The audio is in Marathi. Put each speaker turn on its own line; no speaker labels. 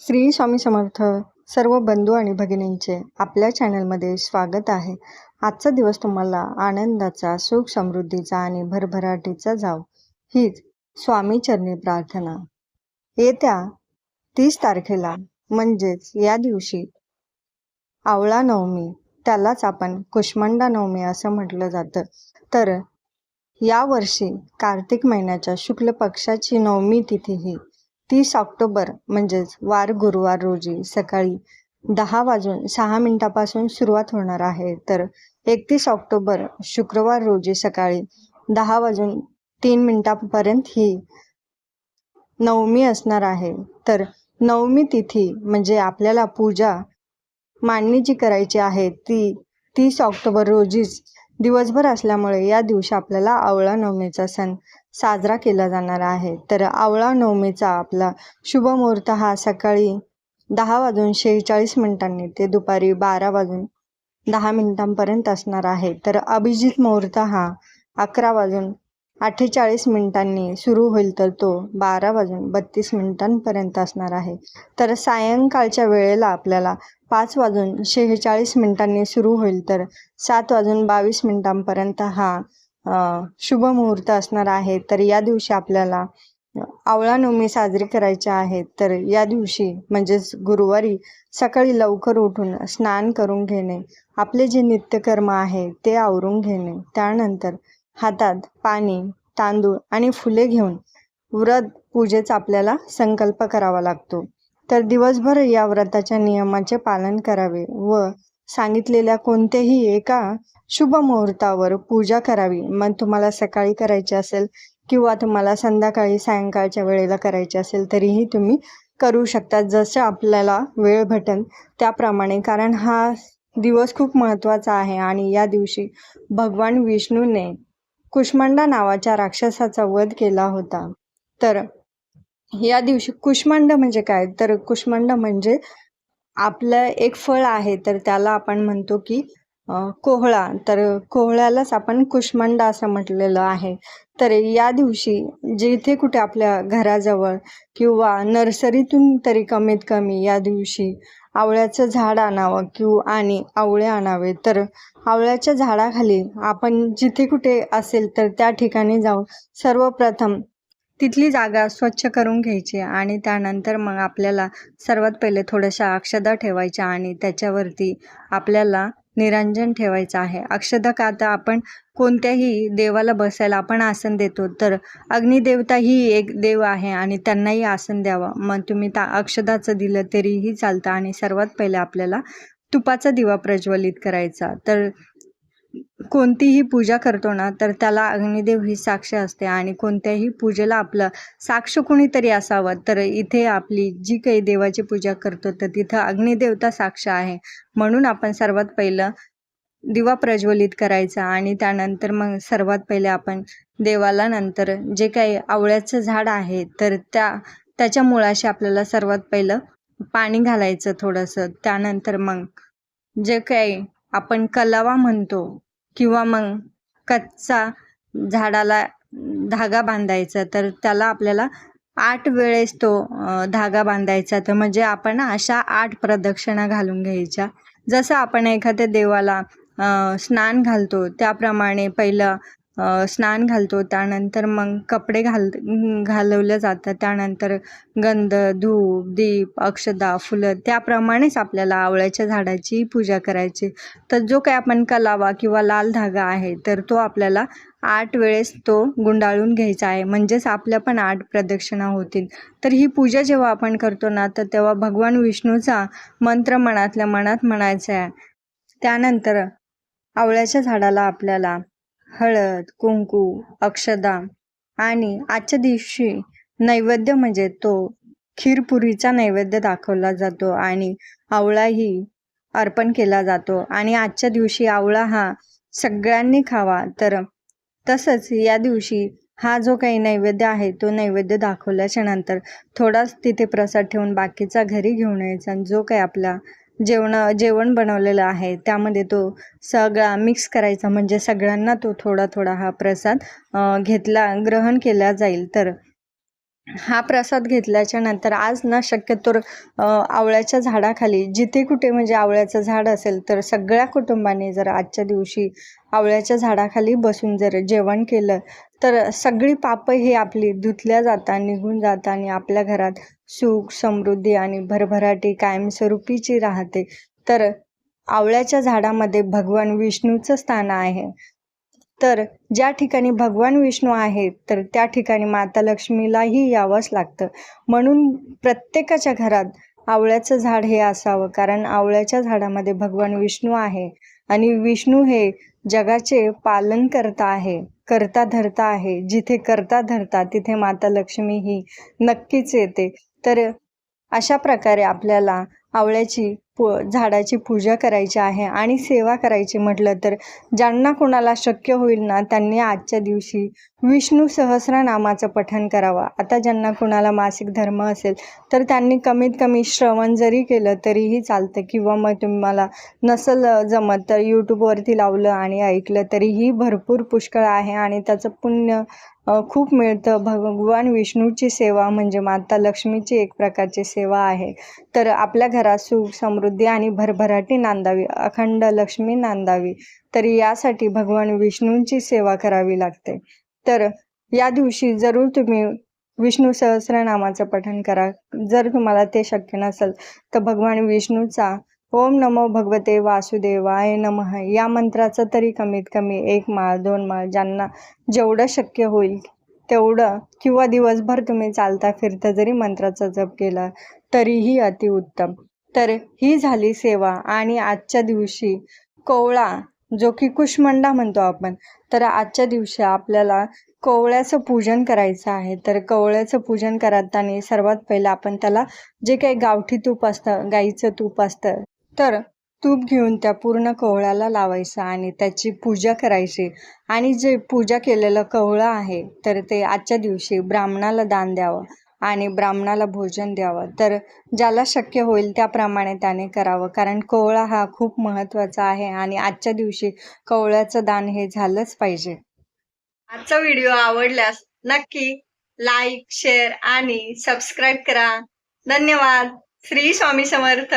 श्री स्वामी समर्थ सर्व बंधू आणि भगिनींचे आपल्या चॅनलमध्ये स्वागत आहे. आजचा दिवस तुम्हाला आनंदाचा सुख समृद्धीचा आणि भरभराटीचा जाव. हीच स्वामी चरणी प्रार्थना. येत्या तीस तारखेला म्हणजेच या दिवशी आवळा नवमी त्यालाच आपण कुष्मांडा नवमी असं म्हटलं जातं. तर यावर्षी कार्तिक महिन्याच्या शुक्ल पक्षाची नवमी तिथी ही तीस ऑक्टोबर म्हणजेच वार गुरुवार रोजी सकाळी दहा वाजून सहा मिनिटापासून सुरुवात होणार आहे. तर एकतीस ऑक्टोबर शुक्रवार रोजी सकाळी दहा वाजून तीन मिनिटापर्यंत ही नवमी असणार आहे. तर नवमी तिथी म्हणजे आपल्याला पूजा मांडणी जी करायची आहे ती तीस ऑक्टोबर रोजीच दिवसभर असल्यामुळे या दिवशी आपल्याला आवळा नवमीचा सण साजरा केला जाणार आहे. तर आवळा नवमीचा आपला शुभ मुहूर्त हा सकाळी दहा वाजून शेहेचाळीस मिनिटांनी ते दुपारी बारा वाजून दहा मिनिटांपर्यंत असणार आहे. तर अभिजित मुहूर्त हा अकरा वाजून अठ्ठेचाळीस मिनिटांनी सुरू होईल तर तो बारा वाजून बत्तीस मिनिटांपर्यंत असणार आहे. तर सायंकाळच्या वेळेला आपल्याला पाच वाजून शेहेचाळीस मिनिटांनी सुरू होईल तर सात वाजून बावीस मिनिटांपर्यंत हा शुभ मुहूर्त असणार आहे तर या दिवशी आपल्याला आवळा नवमी साजरी करायची आहे तर या दिवशी म्हणजेच गुरुवारी सकाळी लवकर उठून स्नान करून घेणे आपले जे नित्यकर्म आहे ते आवरून घेणे त्यानंतर हातात पाणी तांदूळ आणि फुले घेऊन व्रत पूजेचा आपल्याला संकल्प करावा लागतो. तर दिवसभर या व्रताच्या नियमाचे पालन करावे व सांगितलेल्या कोणत्याही एका शुभ मुहूर्तावर पूजा करावी. मग तुम्हाला सकाळी करायची असेल किंवा तुम्हाला संध्याकाळी सायंकाळच्या वेळेला करायची असेल तरीही तुम्ही करू शकता जसं आपल्याला वेळ भेटेल त्याप्रमाणे. कारण हा दिवस खूप महत्त्वाचा आहे आणि या दिवशी भगवान विष्णूने कुष्मांडा नावाच्या राक्षसाचा वध केला होता. तर या दिवशी कुष्मांड म्हणजे काय? तर कुष्मांड म्हणजे आपलं एक फळ आहे तर त्याला आपण म्हणतो की कोहळा. तर कोहळ्यालाच आपण कुष्मांड असं म्हटलेलं आहे. तर या दिवशी जिथे कुठे आपल्या घराजवळ किंवा नर्सरीतून तरी कमीत कमी या दिवशी आवळ्याचं झाड आणावं किंवा आणि आवळे आणावे तर आवळ्याच्या झाडाखाली आपण जिथे कुठे असेल तर त्या ठिकाणी जाऊन सर्वप्रथम तिथली जागा स्वच्छ करून घ्यायची आणि त्यानंतर मग आपल्याला सर्वात पहिले थोड्याशा अक्षदा ठेवायच्या आणि त्याच्यावरती आपल्याला निरंजन ठेवायचं आहे. अक्षदा का आता आपण कोणत्याही देवाला बसायला आपण आसन देतो तर अग्निदेवता ही एक देव आहे आणि त्यांनाही आसन द्यावं. मग तुम्ही त्या अक्षदाचं दिलं तरीही चालतं आणि सर्वात पहिले आपल्याला तुपाचा दिवा प्रज्वलित करायचा. तर कोणतीही पूजा करतो ना तर त्याला अग्निदेव ही साक्ष असते आणि कोणत्याही पूजेला आपलं साक्ष कुणीतरी असावं. तर इथे आपली जी काही देवाची पूजा करतो तर तिथं अग्निदेवता साक्ष आहे. म्हणून आपण सर्वात पहिलं दिवा प्रज्वलित करायचा आणि त्यानंतर मग सर्वात पहिले आपण देवाला नंतर जे काही आवळ्याचं झाड आहे तर त्या त्याच्या मुळाशी आपल्याला सर्वात पहिलं पाणी घालायचं थोडंसं. त्यानंतर मग जे काही आपण कलावा म्हणतो किंवा मग कच्चा झाडाला धागा बांधायचा तर त्याला आपल्याला आठ वेळेस तो धागा बांधायचा. तर म्हणजे आपण अशा आठ प्रदक्षिणा घालून घ्यायच्या. जसं आपण एखाद्या देवाला स्नान घालतो त्याप्रमाणे पहिलं स्नान घालतो. त्यानंतर मग कपडे घाल घालवलं जातं त्यानंतर गंध धूप दीप अक्षदा फुलं त्याप्रमाणेच आपल्याला आवळ्याच्या झाडाची पूजा करायची. तर जो काही आपण कलावा किंवा लाल धागा आहे तर तो आपल्याला आठ वेळेस तो गुंडाळून घ्यायचा आहे. म्हणजेच आपल्या पण आठ प्रदक्षिणा होतील. तर ही पूजा जेव्हा आपण करतो ना तर तेव्हा भगवान विष्णूचा मंत्र मनातल्या मनात म्हणायचा आहे. त्यानंतर आवळ्याच्या झाडाला आपल्याला हळद कुंकू अक्षदा आणि आजच्या दिवशी नैवेद्य म्हणजे तो खीरपुरीचा नैवेद्य दाखवला जातो आणि आवळाही अर्पण केला जातो. आणि आजच्या दिवशी आवळा हा सगळ्यांनी खावा. तर तसंच या दिवशी हा जो काही नैवेद्य आहे तो नैवेद्य दाखवल्याच्या नंतर थोडाच तिथे प्रसाद ठेवून बाकीचा घरी घेऊन यायचा आणि जो काही आपला जेवण जेवण बनवलेलं आहे. त्यामध्ये तो सगळा मिक्स करायचा. म्हणजे सगळ्यांना तो थोडा थोडा हा प्रसाद घेतला ग्रहण केला जाईल. तर हा प्रसाद घेतल्याच्या नंतर आज ना शक्यतो आवळ्याच्या झाडाखाली जिथे कुठे म्हणजे आवळ्याचं झाड असेल तर सगळ्या कुटुंबाने जर आजच्या दिवशी आवळ्याच्या झाडाखाली बसून जर जेवण केलं तर सगळी पापं हे आपली धुतल्या जातात निघून जातात आणि आपल्या घरात सुख समृद्धी आणि भरभराटी कायमस्वरूपीची राहते. तर आवळ्याच्या झाडामध्ये भगवान विष्णूचं स्थान आहे. तर ज्या ठिकाणी भगवान विष्णू आहेत तर त्या ठिकाणी माता लक्ष्मीलाही यावंच लागतं. म्हणून प्रत्येकाच्या घरात आवळ्याचं झाड हे असावं कारण आवळ्याच्या झाडामध्ये भगवान विष्णू आहे. आणि विष्णू हे जगाचे पालन करता आहे करता धरता आहे. जिथे करता धरता तिथे माता लक्ष्मी ही नक्कीच येते. तर अशा प्रकारे आपल्याला आवळ्याची पू झाडाची पूजा करायची आहे आणि सेवा करायची म्हटलं तर ज्यांना कोणाला शक्य होईल ना त्यांनी आजच्या दिवशी विष्णू सहस्रनामाचं पठण करावं. आता ज्यांना कोणाला मासिक धर्म असेल तर त्यांनी कमीत कमी श्रवण जरी केलं तरीही चालतं. किंवा मग तुम्हाला नसल जमत तर यूट्यूबवरती लावलं आणि ऐकलं तरीही भरपूर पुष्कळ आहे आणि त्याचं पुण्य खूप मिळतं. भगवान विष्णूची सेवा म्हणजे माता लक्ष्मीची एक प्रकारची सेवा आहे. तर आपल्या घरात सुख समृद्ध आणि भरभराटी नांदावी अखंड लक्ष्मी नांदावी. तरी यासाठी भगवान विष्णूंची सेवा करावी लागते. तर या दिवशी जरूर तुम्ही विष्णू सहस्रनामाचं पठण करा. जर तुम्हाला ते शक्य नसेल तर भगवान विष्णूचा ओम नमो भगवते वासुदेवाय नमः या मंत्राचं तरी कमीत कमी एक माळ दोन माळ ज्यांना जेवढं शक्य होईल तेवढं किंवा दिवसभर तुम्ही चालता फिरता जरी मंत्राचा जप केला तरीही अतिउत्तम. तर ही झाली सेवा. आणि आजच्या दिवशी कोवळा जो की कुष्मंडा म्हणतो आपण तर आजच्या दिवशी आपल्याला कोवळ्याचं पूजन करायचं आहे. तर कोवळ्याचं पूजन करताना सर्वात पहिलं आपण त्याला जे काही गावठी तूप असतं गाईचं तूप असतं तर तूप घेऊन त्या पूर्ण कोवळ्याला लावायचं आणि त्याची पूजा करायची. आणि जे पूजा केलेलं कोवळं आहे तर ते आजच्या दिवशी ब्राह्मणाला दान द्यावं. आणि ब्राह्मणाला भोजन द्यावं. तर ज्याला शक्य होईल त्याप्रमाणे त्याने करावं. कारण कोवळा हा खूप महत्त्वाचा आहे आणि आजच्या दिवशी कोवळ्याचं दान हे झालंच पाहिजे. आजचा व्हिडिओ आवडल्यास नक्की लाईक शेअर आणि सबस्क्राईब करा. धन्यवाद. श्री स्वामी समर्थ.